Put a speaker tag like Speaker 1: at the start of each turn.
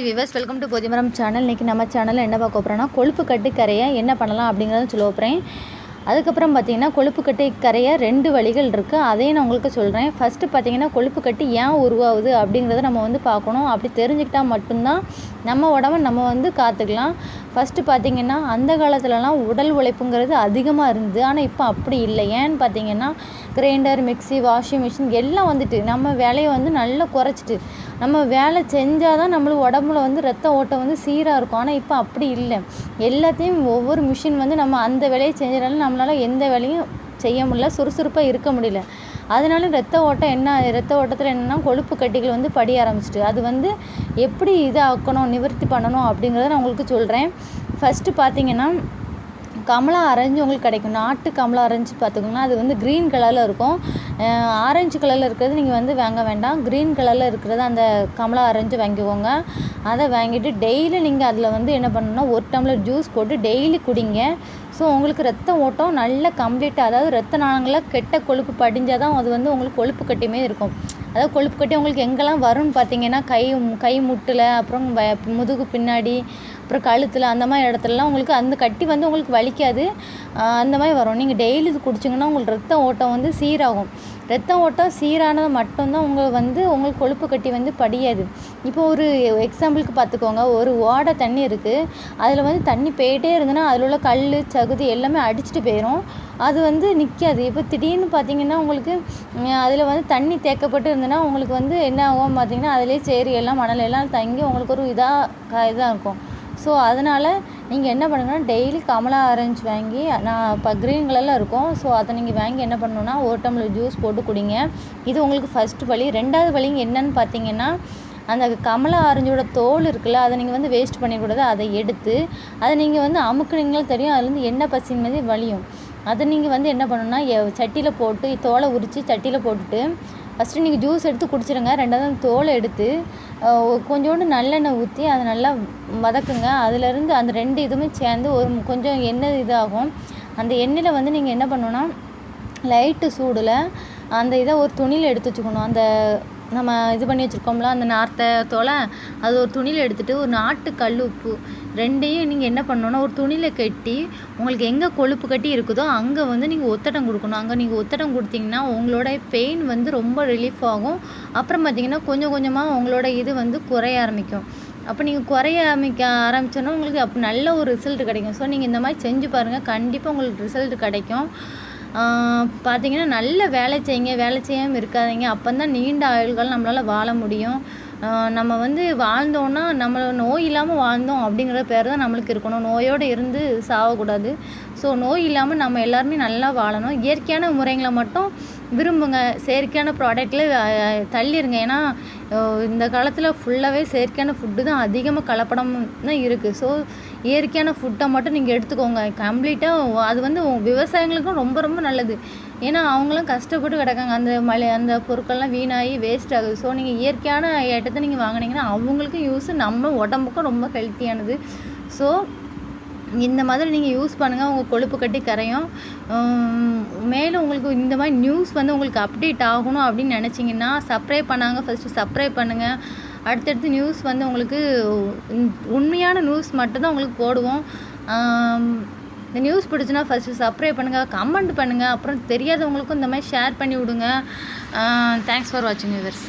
Speaker 1: Hi viewers welcome to Bodhimaram channel இன்றைக்கி நம்ம சேனலில் என்ன பார்க்க போகிறோன்னா கொழுப்பு கட்டு கரையை என்ன பண்ணலாம் அப்படிங்கிறத சொல்ல போகிறேன் அதுக்கப்புறம் பார்த்தீங்கன்னா கொழுப்பு கட்டு கரையை ரெண்டு வழிகள் இருக்குது அதையும் நான் உங்களுக்கு சொல்கிறேன் ஃபஸ்ட்டு பார்த்திங்கன்னா கொழுப்பு கட்டு ஏன் உருவாகுது அப்படிங்கிறத நம்ம வந்து பார்க்கணும். அப்படி தெரிஞ்சுக்கிட்டா மட்டும்தான் நம்ம உடம்ப நம்ம வந்து காத்துக்கலாம். ஃபஸ்ட்டு பார்த்தீங்கன்னா அந்த காலத்துலலாம் உடல் உழைப்புங்கிறது அதிகமாக இருந்தது. ஆனால் இப்போ அப்படி இல்லை. ஏன்னு பார்த்திங்கன்னா கிரைண்டர் மிக்ஸி வாஷிங் மிஷின் எல்லாம் வந்துட்டு நம்ம வேலையை வந்து நல்லா குறைச்சிட்டு நம்ம வேலை செஞ்சால் தான் நம்மளுக்கு உடம்புல வந்து ரத்த ஓட்டம் வந்து சீராக இருக்கும். ஆனால் இப்போ அப்படி இல்லை. எல்லாத்தையும் ஒவ்வொரு மிஷின் வந்து நம்ம அந்த வேலையை செஞ்சனால நம்மளால் எந்த வேலையும் செய்ய முடியல சுறுசுறுப்பாக இருக்க முடியல. அதனால ரத்த ஓட்டம் என்ன ரத்த ஓட்டத்தில் என்னென்னா கொழுப்பு கட்டிகள் வந்து படிய ஆரம்பிச்சிட்டு அது வந்து எப்படி இதாக்கணும் நிவர்த்தி பண்ணணும் அப்படிங்கிறத நான் உங்களுக்கு சொல்கிறேன் ஃபஸ்ட்டு பார்த்தீங்கன்னா கமலா ஆரஞ்சு உங்களுக்கு கிடைக்கும். நாட்டு கமலா ஆரஞ்சு பார்த்துக்கோங்கன்னா அது வந்து க்ரீன் கலரில் இருக்கும். ஆரஞ்சு கலரில் இருக்கிறது நீங்கள் வந்து வாங்க வேண்டாம். க்ரீன் கலரில் இருக்கிறது அந்த கமலா ஆரஞ்சு வாங்கிக்கோங்க. அதை வாங்கிட்டு டெய்லி நீங்கள் அதில் வந்து என்ன பண்ணணும்னா ஒரு டம்ளர் ஜூஸ் போட்டு டெய்லி குடிங்க. ஸோ உங்களுக்கு ரத்த ஓட்டம் நல்ல கம்ப்ளீட்டாக அதாவது ரத்த நாளங்களில் கெட்ட கொழுப்பு படிஞ்சால் தான் அது வந்து உங்களுக்கு கொழுப்பு கட்டியுமே இருக்கும். அதாவது கொழுப்பு கட்டி உங்களுக்கு எங்கெல்லாம் வரும்னு பார்த்தீங்கன்னா கை கை முட்டில் அப்புறம் முதுகு பின்னாடி அப்புறம் கழுத்தில் அந்த மாதிரி இடத்துலலாம் உங்களுக்கு அந்த கட்டி வந்து உங்களுக்கு வலிக்காது. அந்த மாதிரி வரும். நீங்கள் டெய்லி இது குடிச்சிங்கன்னா உங்களுக்கு ரத்த ஓட்டம் வந்து சீராகும். ரத்த ஓட்டம் சீரானது மட்டும்தான் உங்களுக்கு வந்து உங்களுக்கு கொழுப்பு கட்டி வந்து படியாது. இப்போ ஒரு எக்ஸாம்பிளுக்கு பார்த்துக்கோங்க ஒரு ஓடை தண்ணி இருக்குது அதில் வந்து தண்ணி போயிட்டே இருந்ததுன்னா அதில் உள்ள கல் சகுதி எல்லாமே அடிச்சுட்டு போயிடும் அது வந்து நிற்காது இப்போ திடீர்னு பார்த்தீங்கன்னா உங்களுக்கு அதில் வந்து தண்ணி தேக்கப்பட்டு இருந்ததுன்னா உங்களுக்கு வந்து என்ன ஆகும் பார்த்தீங்கன்னா அதிலே சேரி எல்லாம் மணல் எல்லாம் தங்கி உங்களுக்கு ஒரு இதாக இதாக இருக்கும். ஸோ அதனால் நீங்கள் என்ன பண்ணுங்கன்னா டெய்லி கமலா ஆரஞ்சு வாங்கி நான் இப்போ க்ரீன் கலரில் இருக்கும். ஸோ அதை நீங்கள் வாங்கி என்ன பண்ணணுன்னா ஒரு டம்ளர் ஜூஸ் போட்டு குடிங்க. இது உங்களுக்கு ஃபஸ்ட்டு வழி ரெண்டாவது வழிங்க என்னன்னு பார்த்தீங்கன்னா அந்த கமலா ஆரஞ்சோட தோல் இருக்குல்ல அதை நீங்கள் வந்து வேஸ்ட் பண்ணிக்கூடாது அதை எடுத்து அதை நீங்கள் வந்து அமுக்குனீங்களும் தெரியும். அதுலேருந்து எண்ணெய் பசின் மாதிரி வலியும் அதை நீங்கள் வந்து என்ன பண்ணணும்னா சட்டியில் போட்டு தோலை உரித்து சட்டியில் போட்டுட்டு ஃபஸ்ட்டு நீங்கள் ஜூஸ் எடுத்து குடிச்சிடுங்க ரெண்டாவது தோலை எடுத்து கொஞ்சோண்டு நல்லெண்ணெய் ஊற்றி அதை நல்லா வதக்குங்க. அதிலேருந்து அந்த ரெண்டு இதுவுமே சேர்ந்து ஒரு கொஞ்சம் எண்ணெய் இதாகும். அந்த எண்ணெயில் வந்து நீங்கள் என்ன பண்ணணுன்னா லைட்டு சூடில் அந்த இதை ஒரு துணியில் எடுத்து வச்சுக்கணும். அந்த நம்ம இது பண்ணி வச்சுருக்கோம்ல அந்த நார்த்தை தோலை அது ஒரு துணியில் எடுத்துகிட்டு ஒரு நாட்டு கல் உப்பு ரெண்டையும் நீங்கள் என்ன பண்ணணுன்னா ஒரு துணியில் கட்டி உங்களுக்கு எங்கே கொழுப்பு கட்டி இருக்குதோ அங்கே வந்து நீங்கள் ஒத்தடம் கொடுக்கணும். அங்கே நீங்கள் ஒத்தடம் கொடுத்தீங்கன்னா உங்களோட பெயின் வந்து ரொம்ப ரிலீஃப் ஆகும். அப்புறம் பார்த்தீங்கன்னா கொஞ்சம் கொஞ்சமாக உங்களோட இது வந்து குறைய ஆரம்பிக்கும். அப்போ நீங்கள் குறைய ஆரம்பிக்க ஆரம்பிச்சோன்னா உங்களுக்கு அப்போ நல்ல ஒரு ரிசல்ட் கிடைக்கும். ஸோ நீங்கள் இந்த மாதிரி செஞ்சு பாருங்கள் கண்டிப்பாக உங்களுக்கு ரிசல்ட் கிடைக்கும். பார்த்திங்கன்னா நல்ல வேலை செய்யுங்க வேலை செய்யாமல் இருக்காதீங்க. அப்போ தான் நீண்ட ஆயுள்கள் நம்மளால் வாழ முடியும். நம்ம வந்து வாழ்ந்தோன்னா நம்ம நோய் இல்லாமல் வாழ்ந்தோம் அப்படிங்கிற பேர் தான் நம்மளுக்கு இருக்கணும். நோயோடு இருந்து சாகக்கூடாது ஸோ நோய் இல்லாமல் நம்ம எல்லாருமே நல்லா வாழணும். இயற்கையான முறைங்களை மட்டும் விரும்புங்க. செயற்கையான ப்ராடக்டில் தள்ளிடுங்க ஏன்னா இந்த காலத்தில் ஃபுல்லாகவே செயற்கையான ஃபுட்டு தான் அதிகமாக கலப்படம் தான் இருக்குது ஸோ இயற்கையான ஃபுட்டை மட்டும் நீங்கள் எடுத்துக்கோங்க. கம்ப்ளீட்டாக அது வந்து விவசாயிங்களுக்கும் ரொம்ப ரொம்ப நல்லது. ஏன்னா அவங்களும் கஷ்டப்பட்டு கிடக்காங்க. அந்த மலை அந்த பொருட்கள்லாம் வீணாகி வேஸ்ட் ஆகுது. ஸோ நீங்கள் இயற்கையான இடத்த நீங்கள் வாங்கினீங்கன்னா அவங்களுக்கும் யூஸ் நம்ம உடம்புக்கும் ரொம்ப ஹெல்த்தியானது ஸோ இந்த மாதிரி நீங்கள் யூஸ் பண்ணுங்கள் உங்கள் கொழுப்பு கட்டி கரையும். மேலும் உங்களுக்கு இந்த மாதிரி நியூஸ் வந்து உங்களுக்கு அப்டேட் ஆகணும் அப்படின்னு நினச்சிங்கன்னா சப்ஸ்கிரைப் பண்ணாங்க ஃபஸ்ட்டு சப்ஸ்கிரைப் பண்ணுங்கள் அடுத்தடுத்து நியூஸ் வந்து உங்களுக்கு உண்மையான நியூஸ் மட்டும்தான் உங்களுக்கு போடுவோம். இந்த நியூஸ் பிடிச்சுன்னா ஃபஸ்ட்டு சப்ஸ்கிரைப் பண்ணுங்கள் கமெண்ட் பண்ணுங்கள் அப்புறம் தெரியாதவங்களுக்கும் இந்த மாதிரி ஷேர் பண்ணி விடுங்க. தேங்க்ஸ் ஃபார் வாட்சிங் யூவர்ஸ்